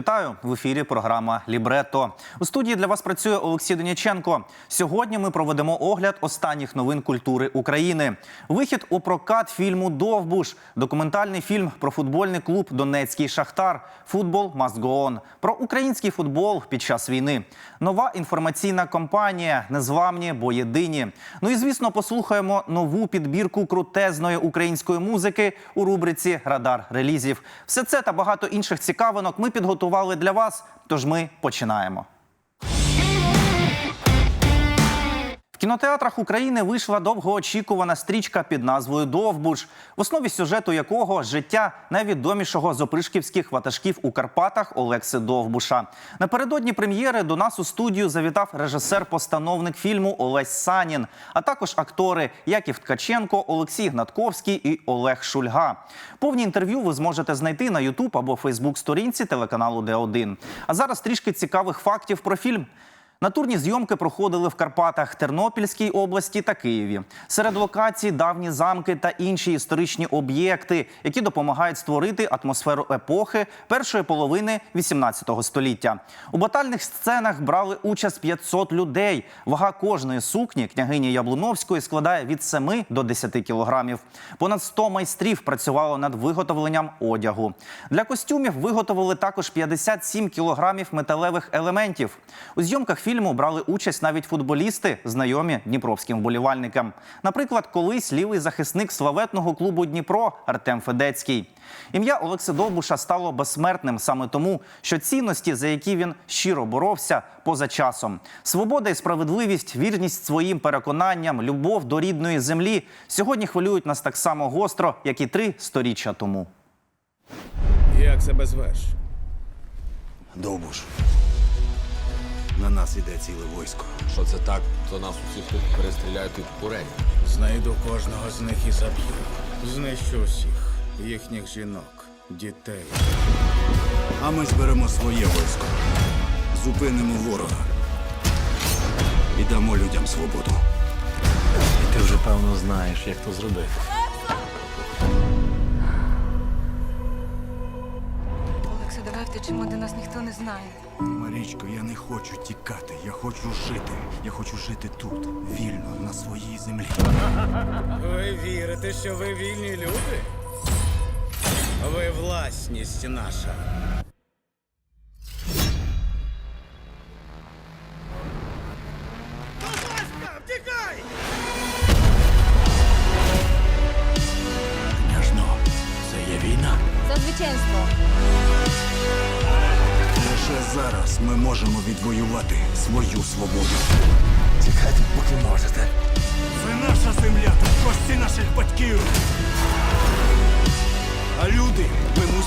Вітаю в ефірі. Програма Лібрето. У студії для вас працює Олексій Доняченко. Сьогодні ми проведемо огляд останніх новин культури України. Вихід у прокат фільму Довбуш, документальний фільм про футбольний клуб Донецький Шахтар, футбол On, про український футбол під час війни. Нова інформаційна кампанія Незламні, бо єдині. Ну і звісно, послухаємо нову підбірку крутезної української музики у рубриці Радар релізів. Все це та багато інших цікавинок ми підготували для вас. Тож ми починаємо. Кінотеатрах України вийшла довгоочікувана стрічка під назвою Довбуш, в основі сюжету якого життя найвідомішого з опришківських ватажків у Карпатах Олекси Довбуша. Напередодні прем'єри до нас у студію завітав режисер-постановник фільму Олесь Санін, а також актори Яків Ткаченко, Олексій Гнатковський і Олег Шульга. Повні інтерв'ю ви зможете знайти на Ютуб або Фейсбук сторінці телеканалу Д1. А зараз трішки цікавих фактів про фільм. Натурні зйомки проходили в Карпатах, Тернопільській області та Києві. Серед локацій давні замки та інші історичні об'єкти, які допомагають створити атмосферу епохи першої половини 18 століття. У батальних сценах брали участь 500 людей. Вага кожної сукні княгині Яблуновської складає від 7 до 10 кілограмів. Понад 100 майстрів працювало над виготовленням одягу. Для костюмів виготовили також 57 кілограмів металевих елементів. У зйомках фільму брали участь навіть футболісти, знайомі дніпровським вболівальникам. Наприклад, колись лівий захисник славетного клубу Дніпро Артем Федецький. Ім'я Олекси Довбуша стало безсмертним саме тому, що цінності, за які він щиро боровся, поза часом. Свобода і справедливість, вірність своїм переконанням, любов до рідної землі сьогодні хвилюють нас так само гостро, як і три сторіччя тому. Як себе звеш? Довбуш. На нас іде ціле військо. Що це так, то нас усіх тут перестріляють і курені. Знайду кожного з них і заб'ю. Знищу усіх їхніх жінок, дітей. А ми зберемо своє військо. Зупинимо ворога. І дамо людям свободу. І ти вже певно знаєш, як то зробити. Олекса, чому втечемо, де нас ніхто не знає. Марічко, я не хочу тікати. Я хочу жити. Я хочу жити тут, вільно, на своїй землі. Ви вірите, що ви вільні люди? Ви власність наша.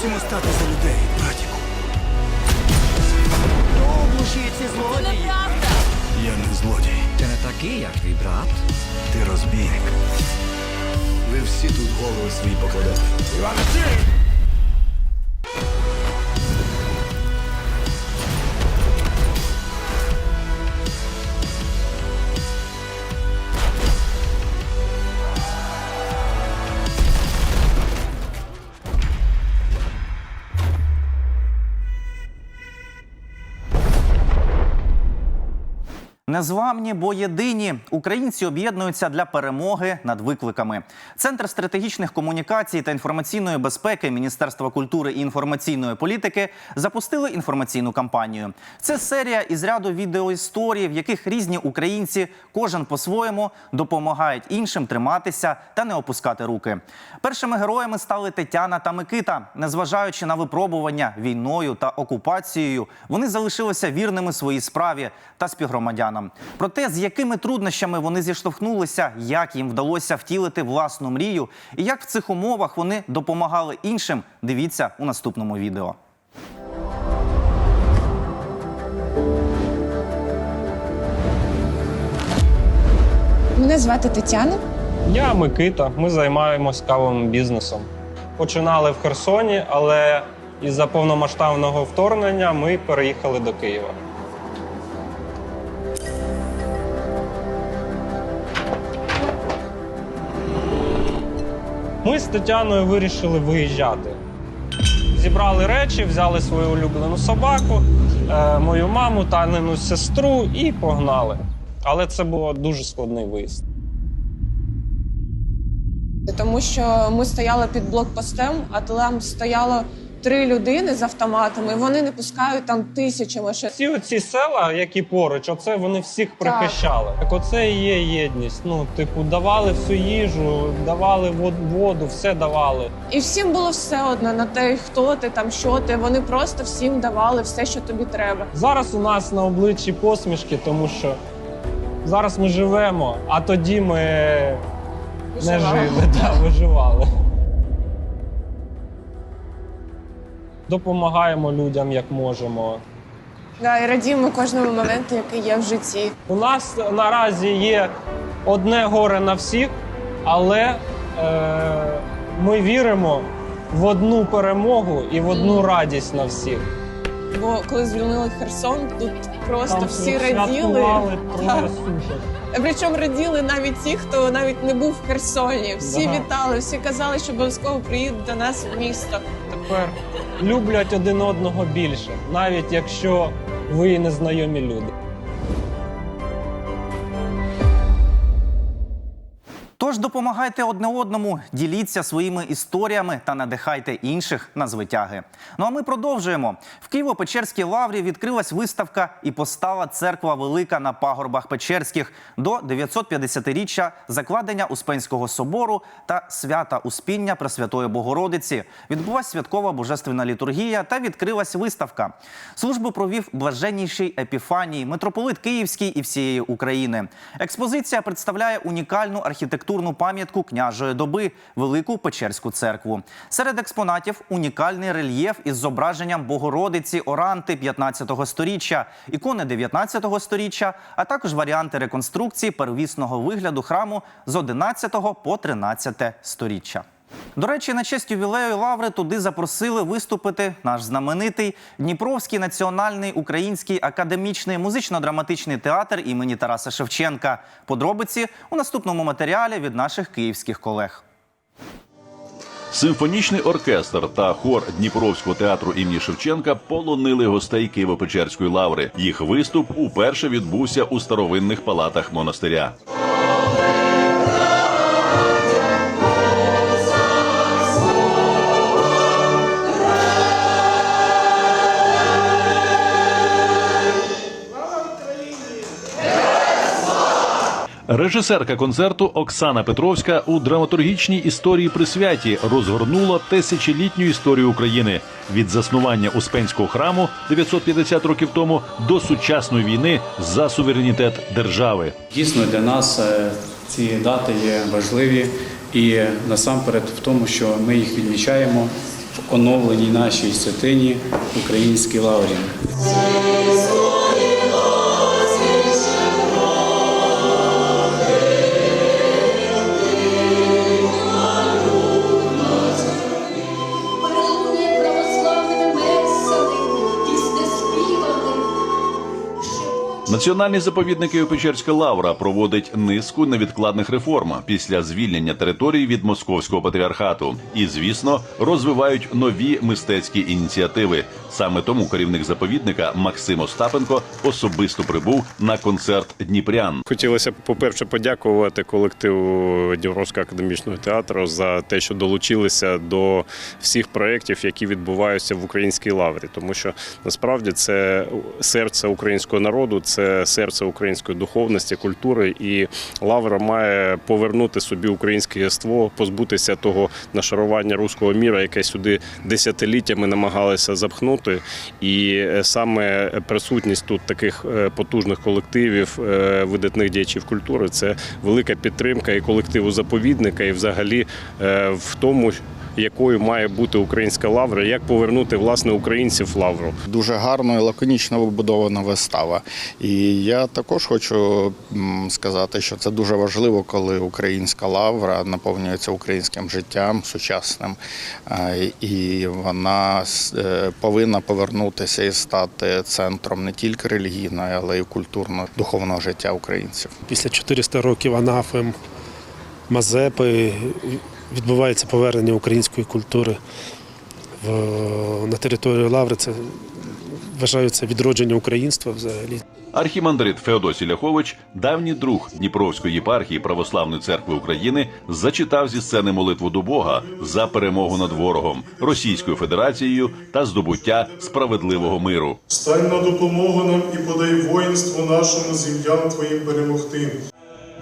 Мусимо стати за людей, братіку. Це злодії. Я не злодій. Ти не такий, як твій брат. Ти розбійник. Ви всі тут голови свої покладете. Незламні, бо єдині українці об'єднуються для перемоги над викликами. Центр стратегічних комунікацій та інформаційної безпеки Міністерства культури і інформаційної політики запустили інформаційну кампанію. Це серія із ряду відеоісторій, в яких різні українці, кожен по-своєму, допомагають іншим триматися та не опускати руки. Першими героями стали Тетяна та Микита. Незважаючи на випробування війною та окупацією, вони залишилися вірними своїй справі та співгромадянам. Про те, з якими труднощами вони зіштовхнулися, як їм вдалося втілити власну мрію, і як в цих умовах вони допомагали іншим, дивіться у наступному відео. Мене звати Тетяна. Я Микита. Ми займаємось кавовим бізнесом. Починали в Херсоні, але із-за повномасштабного вторгнення ми переїхали до Києва. Ми з Тетяною вирішили виїжджати. Зібрали речі, взяли свою улюблену собаку, е, мою маму, Танину сестру і погнали. Але це був дуже складний виїзд. Тому що ми стояли під блокпостем, а там стояло три людини з автоматами. Вони не пускають там тисячі машин. Всі оці села, які поруч, оце вони всіх прихищали. Так оце і є єдність. Ну, типу, давали всю їжу, давали вод- воду, все давали. І всім було все одно на те, хто ти там, що ти. Вони просто всім давали все, що тобі треба. Зараз у нас на обличчі посмішки, тому що зараз ми живемо, а тоді ми не жили, да, виживали. Допомагаємо людям як можемо. Да, і радіємо кожному моменту, який є в житті. У нас наразі є одне горе на всіх, але е, ми віримо в одну перемогу і в одну радість на всіх. Бо коли звільнили Херсон, тут просто Там всі святкували раділи. троє Так. суток. Причому раділи навіть ті, хто навіть не був в Херсоні. Всі Да. вітали, всі казали, що обов'язково приїдуть до нас в місто. Тепер люблять один одного більше, навіть якщо ви і незнайомі люди. Тож допомагайте одне одному, діліться своїми історіями та надихайте інших на звитяги. Ну а ми продовжуємо. В Києво-Печерській лаврі відкрилась виставка і постала церква велика на пагорбах Печерських до 950-річчя закладення Успенського собору та свята Успіння Пресвятої Богородиці. Відбулася святкова божественна літургія та відкрилась виставка. Службу провів блаженніший епіфаній, митрополит Київський і всієї України. Експозиція представляє унікальну архітектурну пам'ятку княжої доби Велику Печерську церкву. Серед експонатів унікальний рельєф із зображенням Богородиці Оранти 15 сторіччя, ікони 19 сторіччя, а також варіанти реконструкції первісного вигляду храму з 11 по 13 сторіччя. До речі, на честь ювілею Лаври туди запросили виступити наш знаменитий Дніпровський національний український академічний музично-драматичний театр імені Тараса Шевченка. Подробиці у наступному матеріалі від наших київських колег. Симфонічний оркестр та хор Дніпровського театру імені Шевченка полонили гостей Києво-Печерської лаври. Їх виступ уперше відбувся у старовинних палатах монастиря. Режисерка концерту Оксана Петровська у драматургічній історії присвяті розгорнула тисячолітню історію України від заснування Успенського храму 950 років тому до сучасної війни за суверенітет держави. Дійсно, для нас е, ці дати є важливі і насамперед в тому, що ми їх відмічаємо в оновленій нашій святині Українській лаврі. Національний заповідник Києво-Печерська лавра проводить низку невідкладних реформ після звільнення території від московського патріархату і, звісно, розвивають нові мистецькі ініціативи. Саме тому керівник заповідника Максим Остапенко особисто прибув на концерт Дніпрян. Хотілося б, по-перше, подякувати колективу Дніпровського академічного театру за те, що долучилися до всіх проєктів, які відбуваються в українській лаврі, тому що насправді це серце українського народу, це серце української духовності, культури, і лавра має повернути собі українське єство, позбутися того нашарування руського міра, яке сюди десятиліттями намагалися запхнути. І е, саме присутність тут таких е, потужних колективів, е, видатних діячів культури це велика підтримка і колективу заповідника, і взагалі в тому, якою має бути українська лавра, як повернути власне українців в лавру. Дуже гарно і лаконічно вибудована вистава. І я також хочу сказати, що це дуже важливо, коли українська лавра наповнюється українським життям сучасним, Е, і вона е, повинна повернутися і стати центром не тільки релігійного, але й культурно-духовного життя українців. Після 400 років анафем Мазепи відбувається повернення української культури в, на територію Лаври. Це вважаються відродження українства взагалі. Архімандрит Феодосій Ляхович, давній друг Дніпровської єпархії Православної церкви України, зачитав зі сцени молитву до Бога за перемогу над ворогом, Російською Федерацією та здобуття справедливого миру. Стань на допомогу нам і подай воїнству нашому зім'ям Твоїм перемогти.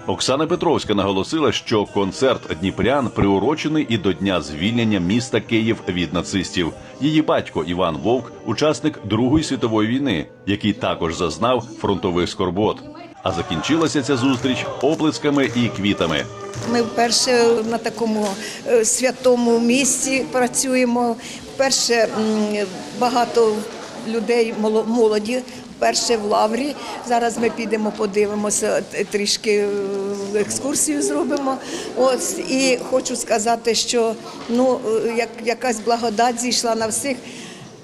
Оксана Петровська наголосила, що концерт Дніпрян приурочений і до дня звільнення міста Київ від нацистів. Її батько Іван Вовк, учасник Другої світової війни, який також зазнав фронтових скорбот. А закінчилася ця зустріч оплесками і квітами. Ми вперше на такому е, святому місці працюємо. Вперше багато людей моло- молоді. Вперше в лаврі. Зараз ми підемо, подивимося, трішки е, екскурсію зробимо. Ось і хочу сказати, що ну е, як якась благодать зійшла на всіх.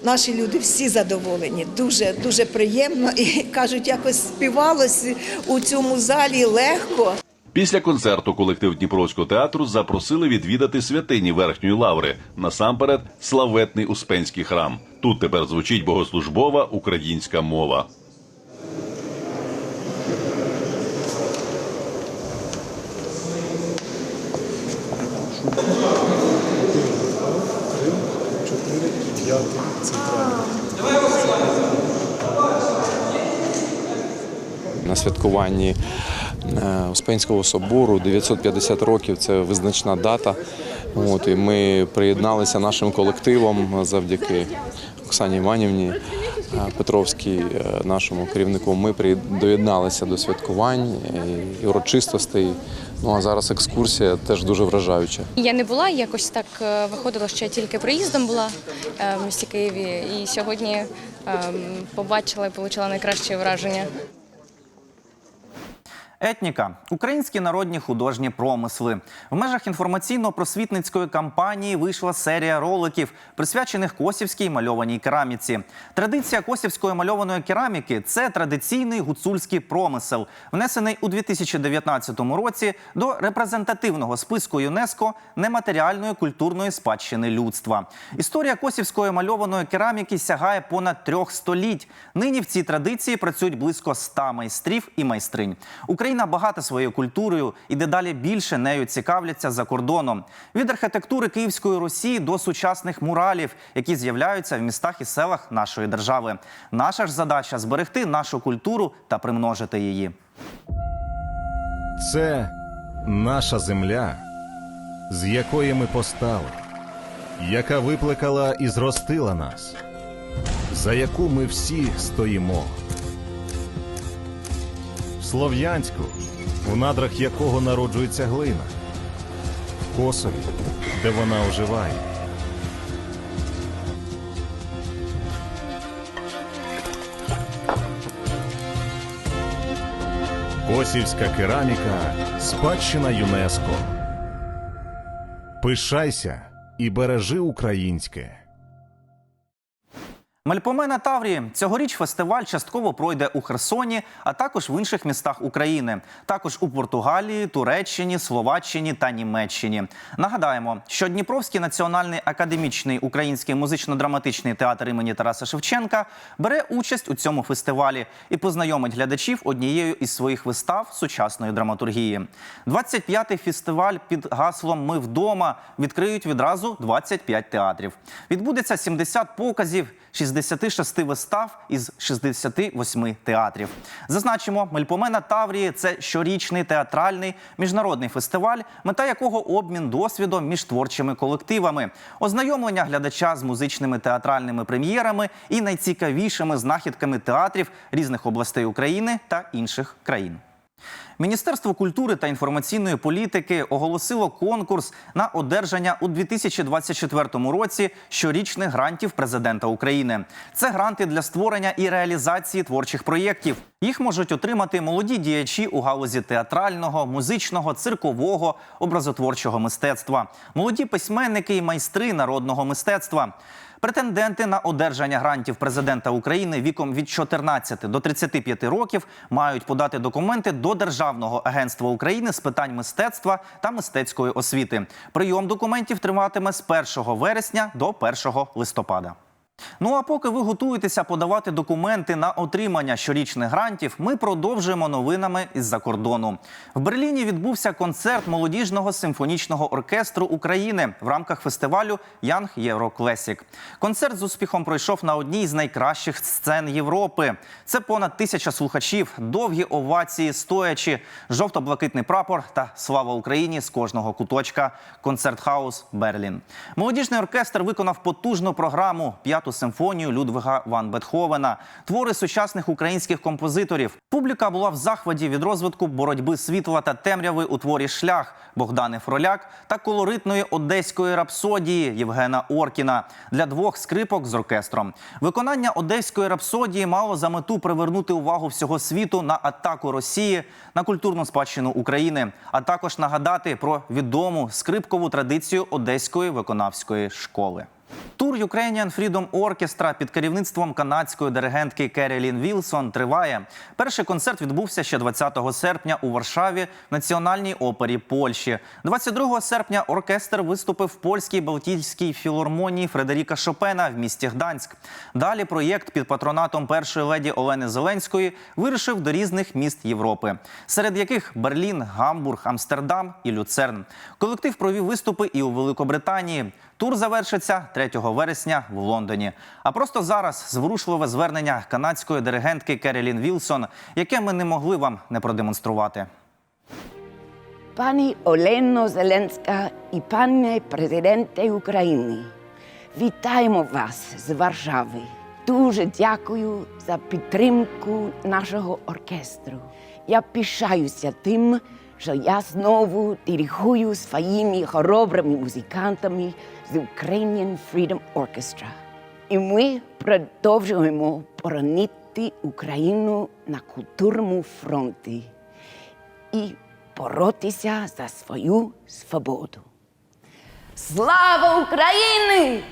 Наші люди всі задоволені, дуже дуже приємно і кажуть, якось співалось у цьому залі легко. Після концерту колектив Дніпровського театру запросили відвідати святині Верхньої Лаври, насамперед славетний Успенський храм. Тут тепер звучить богослужбова українська мова. на святкуванні е, Успенського собору 950 років це визначна дата. От, і ми приєдналися нашим колективом завдяки Оксані Іванівні е, Петровській, е, нашому керівнику. Ми доєдналися до святкувань е, і урочистостей. Ну а зараз екскурсія теж дуже вражаюча. Я не була, якось так виходило, що я тільки приїздом була в місті Києві, і сьогодні е, побачила і отримала найкращі враження. Етніка українські народні художні промисли. В межах інформаційно-просвітницької кампанії вийшла серія роликів, присвячених косівській мальованій кераміці. Традиція косівської мальованої кераміки це традиційний гуцульський промисел, внесений у 2019 році до репрезентативного списку ЮНЕСКО нематеріальної культурної спадщини людства. Історія косівської мальованої кераміки сягає понад трьох століть. Нині в цій традиції працюють близько ста майстрів і майстринь. Україна багата своєю культурою і дедалі більше нею цікавляться за кордоном. Від архітектури Київської Росії до сучасних муралів, які з'являються в містах і селах нашої держави. Наша ж задача зберегти нашу культуру та примножити її. Це наша земля, з якої ми постали, яка викликала і зростила нас, за яку ми всі стоїмо. Слов'янську, в надрах якого народжується глина, в Косові, де вона оживає. Косівська кераміка спадщина ЮНЕСКО. Пишайся і бережи українське. Мельпомена Таврії цьогоріч фестиваль частково пройде у Херсоні, а також в інших містах України, також у Португалії, Туреччині, Словаччині та Німеччині. Нагадаємо, що Дніпровський національний академічний український музично-драматичний театр імені Тараса Шевченка бере участь у цьому фестивалі і познайомить глядачів однією із своїх вистав сучасної драматургії. 25-й фестиваль під гаслом Ми вдома відкриють відразу 25 театрів. Відбудеться 70 показів. 66 вистав із 68 театрів. Зазначимо, Мельпомена Таврії це щорічний театральний міжнародний фестиваль, мета якого обмін досвідом між творчими колективами, ознайомлення глядача з музичними театральними прем'єрами і найцікавішими знахідками театрів різних областей України та інших країн. Міністерство культури та інформаційної політики оголосило конкурс на одержання у 2024 році щорічних грантів президента України. Це гранти для створення і реалізації творчих проєктів. Їх можуть отримати молоді діячі у галузі театрального, музичного, циркового, образотворчого мистецтва, молоді письменники і майстри народного мистецтва. Претенденти на одержання грантів президента України віком від 14 до 35 років мають подати документи до Державного агентства України з питань мистецтва та мистецької освіти. Прийом документів триватиме з 1 вересня до 1 листопада. Ну а поки ви готуєтеся подавати документи на отримання щорічних грантів, ми продовжуємо новинами із-за кордону. В Берліні відбувся концерт молодіжного симфонічного оркестру України в рамках фестивалю Young Euro Classic. Концерт з успіхом пройшов на одній з найкращих сцен Європи. Це понад тисяча слухачів, довгі овації, стоячи, жовто-блакитний прапор та слава Україні з кожного куточка. Концерт-хаус Берлін. Молодіжний оркестр виконав потужну програму п'яту симфонію Людвига Ван Бетховена, твори сучасних українських композиторів. Публіка була в захваті від розвитку боротьби світла та темряви у творі Шлях Богдани Фроляк та колоритної одеської рапсодії Євгена Оркіна для двох скрипок з оркестром. Виконання одеської рапсодії мало за мету привернути увагу всього світу на атаку Росії на культурну спадщину України, а також нагадати про відому скрипкову традицію одеської виконавської школи. Тур Ukrainian Freedom Orchestra під керівництвом канадської диригентки Керілін Вілсон триває. Перший концерт відбувся ще 20 серпня у Варшаві в Національній опері Польщі. 22 серпня оркестр виступив в польській Балтійській філармонії Фредеріка Шопена в місті Гданськ. Далі проєкт під патронатом першої леді Олени Зеленської вирушив до різних міст Європи, серед яких Берлін, Гамбург, Амстердам і Люцерн. Колектив провів виступи і у Великобританії. Тур завершиться 3 вересня в Лондоні. А просто зараз зворушливе звернення канадської диригентки Керілін Вілсон, яке ми не могли вам не продемонструвати. Пані Олено Зеленська і пане президенте України, вітаємо вас з Варшави. Дуже дякую за підтримку нашого оркестру. Я пишаюся тим, що я знову диригую своїми хоробрими музикантами з Ukrainian Freedom Orchestra. І ми продовжуємо боронити Україну на культурному фронті і боротися за свою свободу. Слава Україні!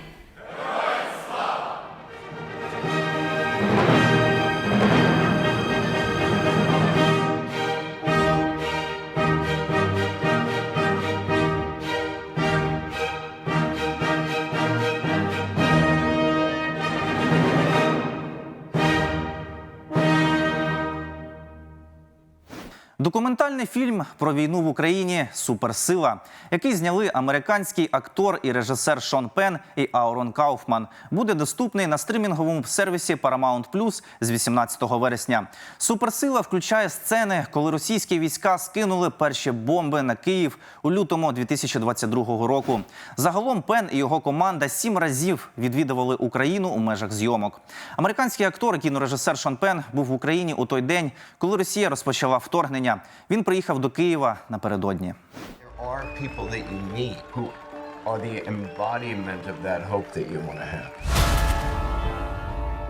Документальний фільм про війну в Україні Суперсила, який зняли американський актор і режисер Шон Пен і Аурон Кауфман, буде доступний на стримінговому сервісі Paramount Plus з 18 вересня. Суперсила включає сцени, коли російські війська скинули перші бомби на Київ у лютому 2022 року. Загалом Пен і його команда сім разів відвідували Україну у межах зйомок. Американський актор і кінорежисер Шон Пен був в Україні у той день, коли Росія розпочала вторгнення. Він приїхав до Києва напередодні. There are people that you meet who are the embodiment of that hope that you want to have.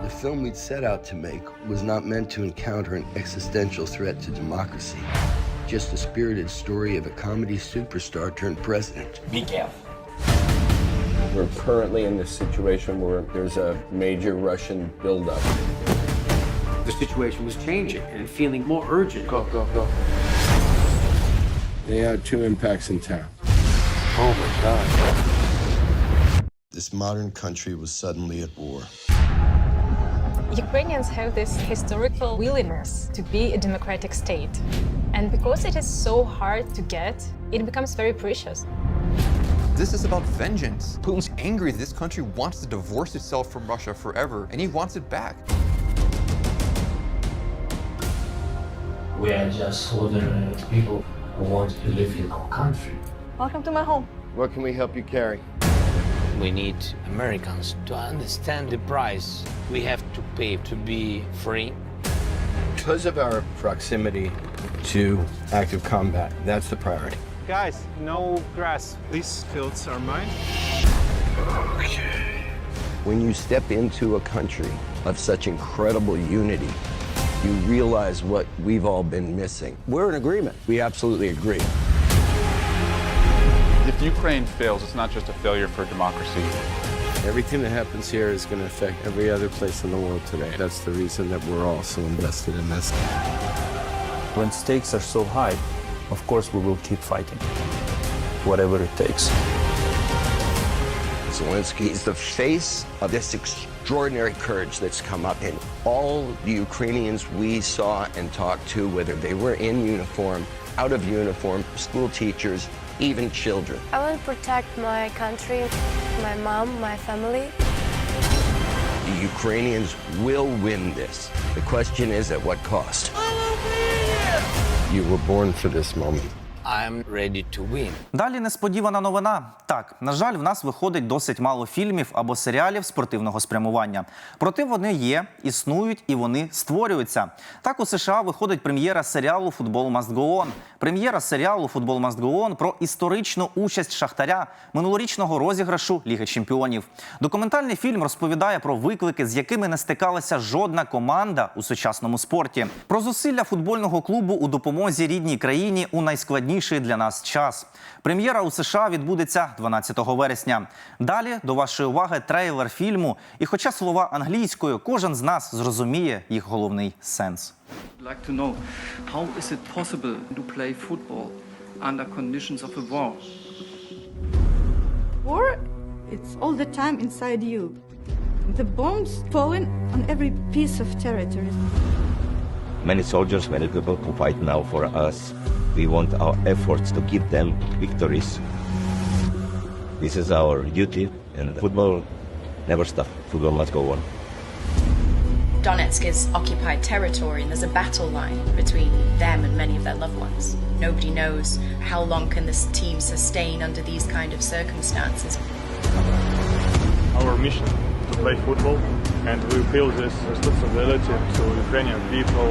The film we'd set out to make was not meant to encounter an existential threat to democracy, just a spirited story of a comedy superstar turned president. Be careful. We're currently in this situation where there's a major Russian buildup. The situation was changing and feeling more urgent. Go, go, go. They had two impacts in town. Oh my God. This modern country was suddenly at war. Ukrainians have this historical willingness to be a democratic state. And because it is so hard to get, it becomes very precious. This is about vengeance. Putin's angry that this country wants to divorce itself from Russia forever, and he wants it back. We are just ordinary people who want to live in our country. Welcome to my home. What can we help you carry? We need Americans to understand the price we have to pay to be free. Because of our proximity to active combat, that's the priority. Guys, no grass. These fields are mine. Okay. When you step into a country of such incredible unity, you realize what we've all been missing. We're in agreement. We absolutely agree. If Ukraine fails, it's not just a failure for democracy, Everything that happens here is going to affect every other place in the world today. That's the reason that we're all so invested in this. When stakes are so high, of course we will keep fighting, whatever it takes. Zelensky is the face of this extraordinary courage that's come up in all the Ukrainians we saw and talked to, whether they were in uniform, out of uniform, school teachers, even children. I want to protect my country, my mom, my family. The Ukrainians will win this. The question is at what cost? You were born for this moment. I'm ready to win. Далі несподівана новина. Так, на жаль, в нас виходить досить мало фільмів або серіалів спортивного спрямування. Проте вони є, існують і вони створюються. Так у США виходить прем'єра серіалу Футбол Must Go On». Прем'єра серіалу Футбол Must Go On» про історичну участь Шахтаря минулорічного розіграшу Ліги Чемпіонів. Документальний фільм розповідає про виклики, з якими не стикалася жодна команда у сучасному спорті. Про зусилля футбольного клубу у допомозі рідній країні у найскладніший для нас час. Прем'єра у США відбудеться 12 вересня. Далі до вашої уваги трейлер фільму. І, хоча слова англійською, кожен з нас зрозуміє їх головний сенс. like to know how is it possible to play football under conditions of a war? War, it's all the time inside you. The bombs falling on every piece of territory. Many soldiers, many people who fight now for us. We want our efforts to give them victories. This is our duty, and football never stops. Football must go on. Donetsk is occupied territory and there's a battle line between them and many of their loved ones. Nobody knows how long can this team sustain under these kind of circumstances. Our mission to play football, and we feel this responsibility to Ukrainian people.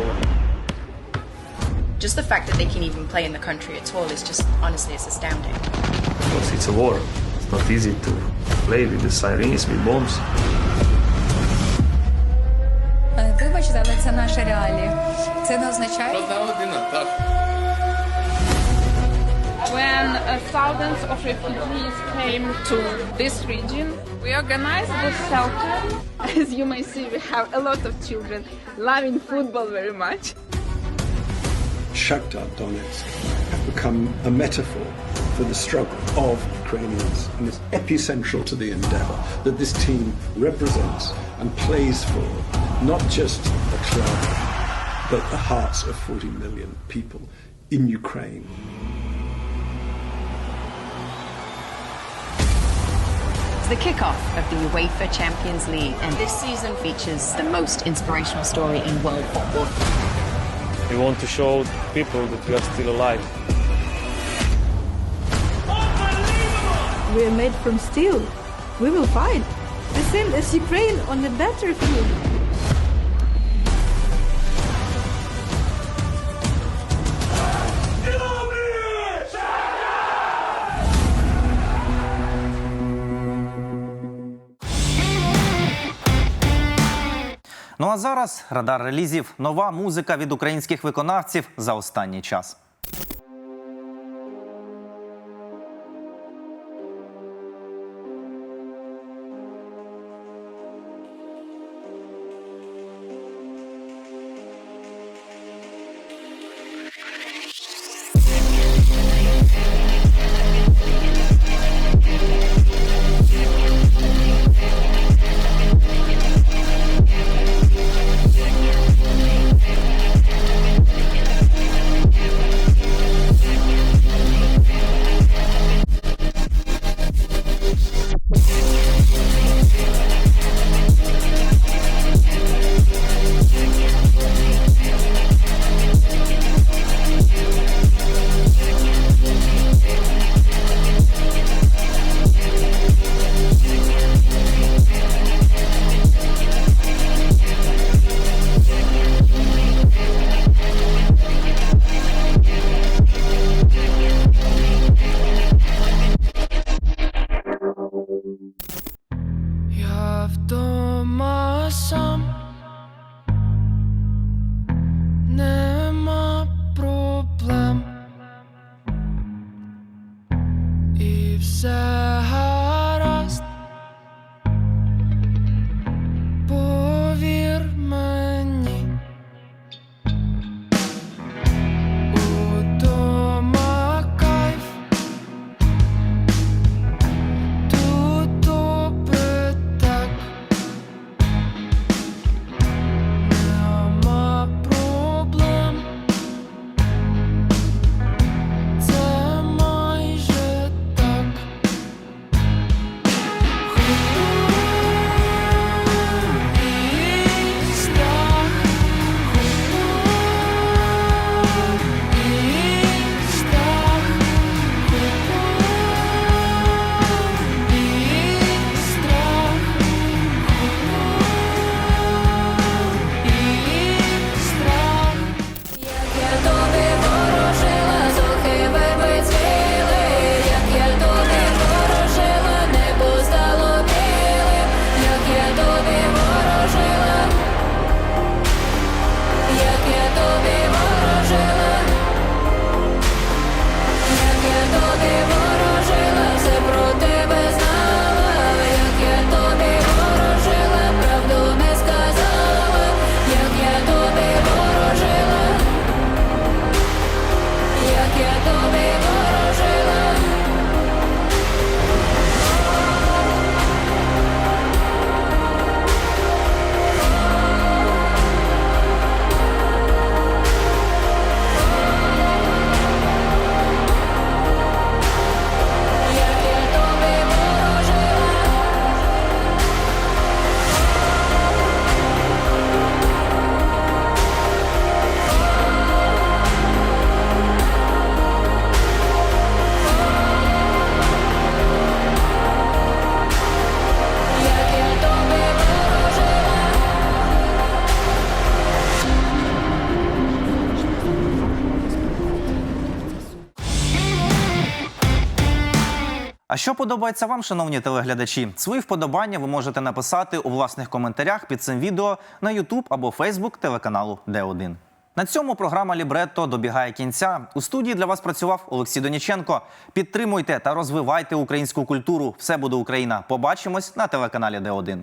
Just the fact that they can even play in the country at all is just honestly it's astounding. Because it's a war. It's not easy to play with the sirens, with bombs. Вибачте, але це наші реалії. Це не означає. When uh, thousands of refugees came to this region, we organized this shelter. As you may see, we have a lot of children loving football very much. Shakhtar Donetsk have become a metaphor for the struggle of Ukrainians and is epicentral to the endeavor that this team represents and plays for not just a club, but the hearts of 40 million people in Ukraine. It's the kickoff of the UEFA Champions League, and this season features the most inspirational story in world football. We want to show people that we are still alive. We are made from steel. We will fight. The same as Ukraine on the battlefield. Ну а зараз радар релізів. Нова музика від українських виконавців за останній час. Що подобається вам, шановні телеглядачі? Свої вподобання ви можете написати у власних коментарях під цим відео на YouTube або Facebook телеканалу Д1. На цьому програма Лібретто добігає кінця. У студії для вас працював Олексій Доніченко. Підтримуйте та розвивайте українську культуру. Все буде Україна. Побачимось на телеканалі Д1.